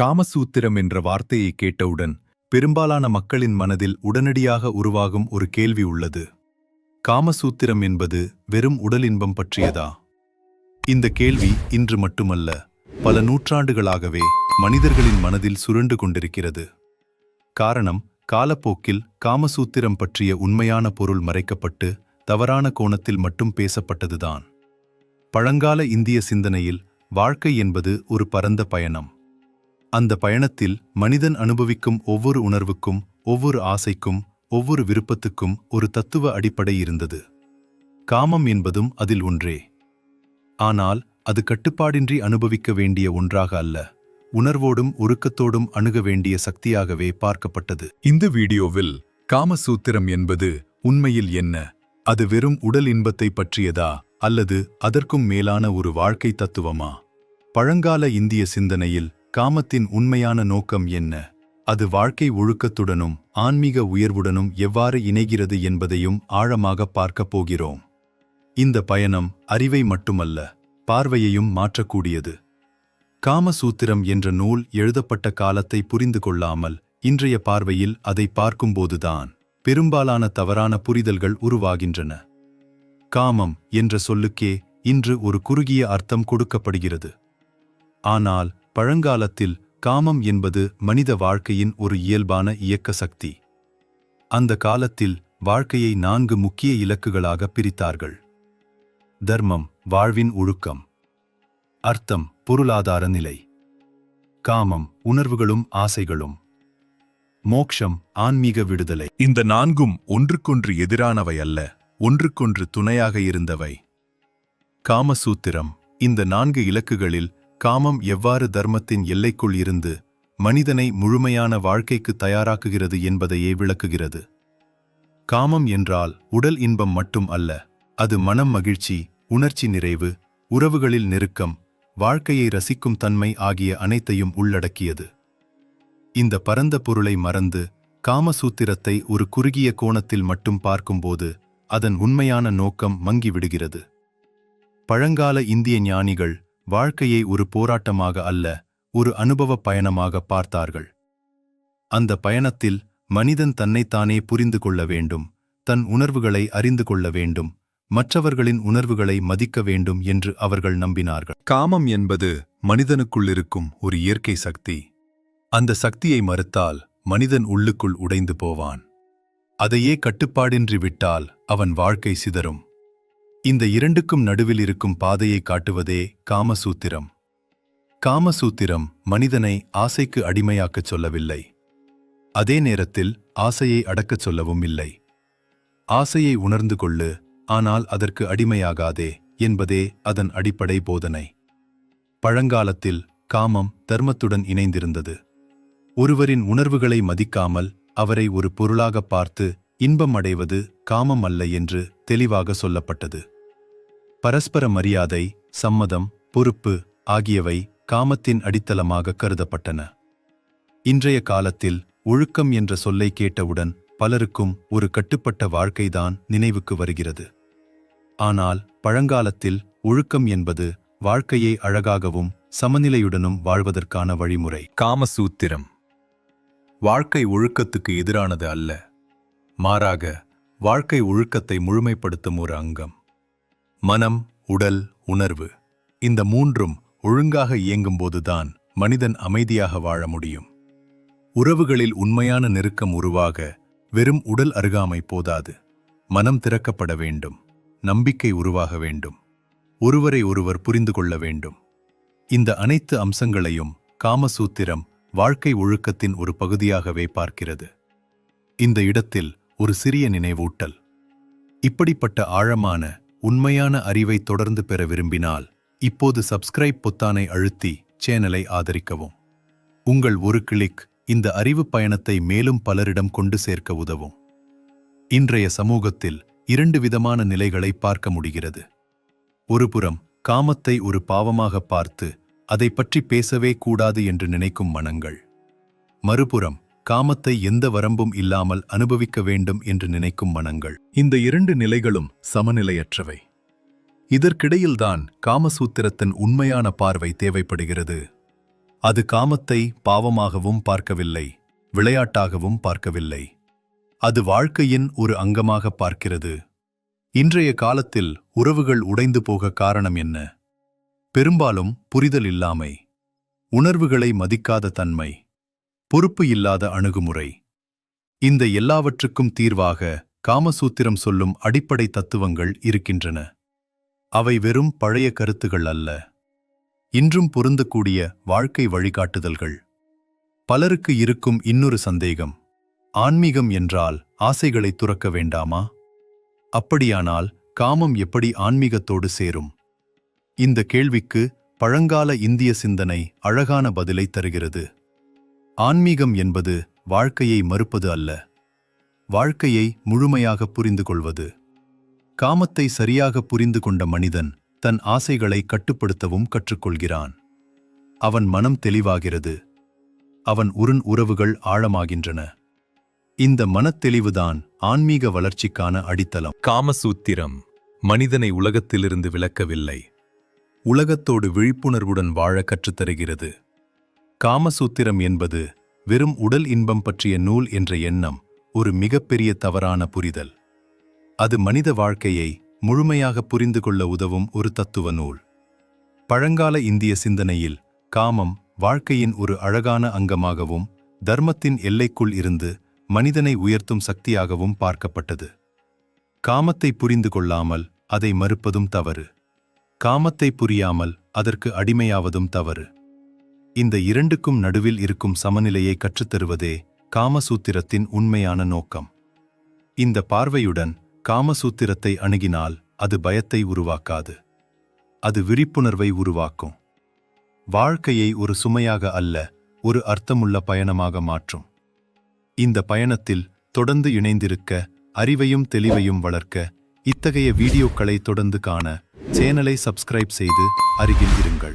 காமசூத்திரம் என்ற வார்த்தையை கேட்டவுடன் பெரும்பாலான மக்களின் மனதில் உடனடியாக உருவாகும் ஒரு கேள்வி உள்ளது. காமசூத்திரம் என்பது வெறும் உடல் இன்பம் பற்றியதா? இந்த கேள்வி இன்று மட்டுமல்ல பல நூற்றாண்டுகளாகவே மனிதர்களின் மனதில் சுருண்டு கொண்டிருக்கிறது. காரணம் காலப்போக்கில் காமசூத்திரம் பற்றிய உண்மையான பொருள் மறைக்கப்பட்டு தவறான கோணத்தில் மட்டும் பேசப்பட்டதுதான். பழங்கால இந்திய சிந்தனையில் வாழ்க்கை என்பது ஒரு பரந்த பயணம். அந்த பயணத்தில் மனிதன் அனுபவிக்கும் ஒவ்வொரு உணர்வுக்கும் ஒவ்வொரு ஆசைக்கும் ஒவ்வொரு விருப்பத்துக்கும் ஒரு தத்துவ அடிப்படை இருந்தது. காமம் என்பதும் அதில் ஒன்றே. ஆனால் அது கட்டுப்பாடின்றி அனுபவிக்க வேண்டிய ஒன்றாக அல்ல உணர்வோடும் உருக்கத்தோடும் அணுக வேண்டிய சக்தியாகவே பார்க்கப்பட்டது. இந்த வீடியோவில் காமசூத்திரம் என்பது உண்மையில் என்ன? அது வெறும் உடல் இன்பத்தை பற்றியதா? அல்லது அதற்கும் மேலான ஒரு வாழ்க்கை தத்துவமா? பழங்கால இந்திய சிந்தனையில் காமத்தின் உண்மையான நோக்கம் என்ன? அது வாழ்க்கை ஒழுக்கத்துடனும் ஆன்மீக உயர்வுடனும் எவ்வாறு இணைகிறது என்பதையும் ஆழமாக பார்க்கப் போகிறோம். இந்த பயணம் அறிவை மட்டுமல்ல பார்வையையும் மாற்றக்கூடியது. காமசூத்திரம் என்ற நூல் எழுதப்பட்ட காலத்தை புரிந்து கொள்ளாமல் இன்றைய பார்வையில் அதை பார்க்கும்போதுதான் பெரும்பாலான தவறான புரிதல்கள் உருவாகின்றன. காமம் என்ற சொல்லுக்கே இன்று ஒரு குறுகிய அர்த்தம் கொடுக்கப்படுகிறது. ஆனால் பழங்காலத்தில் காமம் என்பது மனித வாழ்க்கையின் ஒரு இயல்பான இயக்க சக்தி. அந்த காலத்தில் வாழ்க்கையை நான்கு முக்கிய இலக்குகளாக பிரித்தார்கள். தர்மம் வாழ்வின் ஒழுக்கம். அர்த்தம் பொருளாதார நிலை. காமம் உணர்வுகளும் ஆசைகளும். மோக்ஷம் ஆன்மீக விடுதலை. இந்த நான்கும் ஒன்றுக்கொன்று எதிரானவை அல்ல ஒன்றுக்கொன்று துணையாக இருந்தவை. காமசூத்திரம் இந்த நான்கு இலக்குகளில் காமம் எவ்வாறு தர்மத்தின் எல்லைக்குள் இருந்து மனிதனை முழுமையான வாழ்க்கைக்கு தயாராக்குகிறது என்பதையே விளக்குகிறது. காமம் என்றால் உடல் இன்பம் மட்டும் அல்ல அது மனம் மகிழ்ச்சி உணர்ச்சி நிறைவு உறவுகளில் நெருக்கம் வாழ்க்கையை ரசிக்கும் தன்மை ஆகிய அனைத்தையும் உள்ளடக்கியது. இந்த பரந்த பொருளை மறந்து காமசூத்திரத்தை ஒரு குறுகிய கோணத்தில் மட்டும் பார்க்கும்போது அதன் உண்மையான நோக்கம் மங்கிவிடுகிறது. பழங்கால இந்திய ஞானிகள் வாழ்க்கையை ஒரு போராட்டமாக அல்ல ஒரு அனுபவ பயணமாக பார்த்தார்கள். அந்த பயணத்தில் மனிதன் தன்னைத்தானே புரிந்து கொள்ள வேண்டும் தன் உணர்வுகளை அறிந்து கொள்ள வேண்டும் மற்றவர்களின் உணர்வுகளை மதிக்க வேண்டும் என்று அவர்கள் நம்பினார்கள். காமம் என்பது மனிதனுக்குள்ளிருக்கும் ஒரு இயற்கை சக்தி. அந்த சக்தியை மறுத்தால் மனிதன் உள்ளுக்குள் உடைந்து போவான். அதையே கட்டுப்பாடின்றி விட்டால் அவன் வாழ்க்கை சிதறும். இந்த இரண்டுக்கும் நடுவில் இருக்கும் பாதையை காட்டுவதே காமசூத்திரம். காமசூத்திரம் மனிதனை ஆசைக்கு அடிமையாக்கச் சொல்லவில்லை. அதே நேரத்தில் ஆசையை அடக்கச் சொல்லவும் இல்லை. ஆசையை உணர்ந்து கொள்ளு ஆனால் அதற்கு அடிமையாகாதே என்பதே அதன் அடிப்படை போதனை. பழங்காலத்தில் காமம் தர்மத்துடன் இணைந்திருந்தது. ஒருவரின் உணர்வுகளை மதிக்காமல் அவரை ஒரு பொருளாக பார்த்து இன்பம் அடைவது காமம் அல்ல என்று தெளிவாக சொல்லப்பட்டது. பரஸ்பர மரியாதை சம்மதம் பொறுப்பு ஆகியவை காமத்தின் அடித்தளமாக கருதப்பட்டன. இன்றைய காலத்தில் ஒழுக்கம் என்ற சொல்லை கேட்டவுடன் பலருக்கும் ஒரு கட்டுப்பட்ட வாழ்க்கைதான் நினைவுக்கு வருகிறது. ஆனால் பழங்காலத்தில் ஒழுக்கம் என்பது வாழ்க்கையை அழகாகவும் சமநிலையுடனும் வாழ்வதற்கான வழிமுறை. காமசூத்திரம். வாழ்க்கை ஒழுக்கத்துக்கு எதிரானது அல்ல. மாறாக வாழ்க்கை ஒழுக்கத்தை முழுமைப்படுத்தும் ஒரு அங்கம். மனம் உடல் உணர்வு இந்த மூன்றும் ஒழுங்காக இயங்கும்போதுதான் மனிதன் அமைதியாக வாழ முடியும். உறவுகளில் உண்மையான நெருக்கம் உருவாக வெறும் உடல் அருகாமை போதாது. மனம் திறக்கப்பட வேண்டும். நம்பிக்கை உருவாக வேண்டும். ஒருவரை ஒருவர் புரிந்து கொள்ள வேண்டும். இந்த அனைத்து அம்சங்களையும் காமசூத்திரம் வாழ்க்கை ஒழுக்கத்தின் ஒரு பகுதியாகவே பார்க்கிறது. இந்த இடத்தில் ஒரு சிறிய நினைவூட்டல். இப்படிப்பட்ட ஆழமான உண்மையான அறிவை தொடர்ந்து பெற விரும்பினால் இப்போது சப்ஸ்கிரைப் பொத்தானை அழுத்தி சேனலை ஆதரிக்கவும். உங்கள் ஒரு கிளிக் இந்த அறிவு பயணத்தை மேலும் பலரிடம் கொண்டு சேர்க்க உதவும். இன்றைய சமூகத்தில் இரண்டு விதமான நிலைகளை பார்க்க முடிகிறது. ஒருபுறம் காமத்தை ஒரு பாவமாக பார்த்து அதை பற்றி பேசவே கூடாது என்று நினைக்கும் மனங்கள். மறுபுறம் காமத்தை எந்த வரம்பும் இல்லாமல் அனுபவிக்க வேண்டும் என்று நினைக்கும் மனங்கள். இந்த இரண்டு நிலைகளும் சமநிலையற்றவை. இதற்கிடையில்தான் காமசூத்திரத்தின் உண்மையான பார்வை தேவைப்படுகிறது. அது காமத்தை பாவமாகவும் பார்க்கவில்லை விளையாட்டாகவும் பார்க்கவில்லை. அது வாழ்க்கையின் ஒரு அங்கமாக பார்க்கிறது. இன்றைய காலத்தில் உறவுகள் உடைந்து போக காரணம் என்ன? பெரும்பாலும் புரிதல் இல்லாமை உணர்வுகளை மதிக்காத தன்மை. பொறுப்பு இல்லாத அணுகுமுறை. இந்த எல்லாவற்றுக்கும் தீர்வாக காமசூத்திரம் சொல்லும் அடிப்படை தத்துவங்கள் இருக்கின்றன. அவை வெறும் பழைய கருத்துகள் அல்ல. இன்றும் பொருந்தக்கூடிய வாழ்க்கை வழிகாட்டுதல்கள். பலருக்கு இருக்கும் இன்னொரு சந்தேகம் ஆன்மீகம் என்றால் ஆசைகளை துறக்க வேண்டாமா? அப்படியானால் காமம் எப்படி ஆன்மீகத்தோடு சேரும்? இந்த கேள்விக்கு பழங்கால இந்திய சிந்தனை அழகான பதிலை தருகிறது. ஆன்மீகம் என்பது வாழ்க்கையை மறுப்பது அல்ல. வாழ்க்கையை முழுமையாக புரிந்து கொள்வது. காமத்தை சரியாக புரிந்து கொண்ட மனிதன் தன் ஆசைகளை கட்டுப்படுத்தவும் கற்றுக்கொள்கிறான். அவன் மனம் தெளிவாகிறது. அவன் உருண் உறவுகள் ஆழமாகின்றன. இந்த மனத்தெளிவுதான் ஆன்மீக வளர்ச்சிக்கான அடித்தளம். காமசூத்திரம் மனிதனை உலகத்திலிருந்து விலக்கவில்லை. உலகத்தோடு விழிப்புணர்வுடன் வாழ கற்றுத்தருகிறது. காமசூத்திரம் என்பது வெறும் உடல் இன்பம் பற்றிய நூல் என்ற எண்ணம் ஒரு மிகப்பெரிய தவறான புரிதல். அது மனித வாழ்க்கையை முழுமையாக புரிந்து கொள்ள உதவும் ஒரு தத்துவ நூல். பழங்கால இந்திய சிந்தனையில் காமம் வாழ்க்கையின் ஒரு அழகான அங்கமாகவும் தர்மத்தின் எல்லைக்குள் இருந்து மனிதனை உயர்த்தும் சக்தியாகவும் பார்க்கப்பட்டது. காமத்தை புரிந்து கொள்ளாமல் அதை மறுப்பதும் தவறு. காமத்தை புரியாமல் அதற்கு அடிமையாவதும் தவறு. இந்த இரண்டுக்கும் நடுவில் இருக்கும் சமநிலையை கற்றுத்தருவதே காமசூத்திரத்தின் உண்மையான நோக்கம். இந்த பார்வையுடன் காமசூத்திரத்தை அணுகினால் அது பயத்தை உருவாக்காது. அது விழிப்புணர்வை உருவாக்கும். வாழ்க்கையை ஒரு சுமையாக அல்ல ஒரு அர்த்தமுள்ள பயணமாக மாற்றும். இந்த பயணத்தில் தொடர்ந்து இணைந்திருக்க அறிவையும் தெளிவையும் வளர்க்க இத்தகைய வீடியோக்களை தொடர்ந்து காண சேனலை சப்ஸ்கிரைப் செய்து அருகில் இருங்கள்.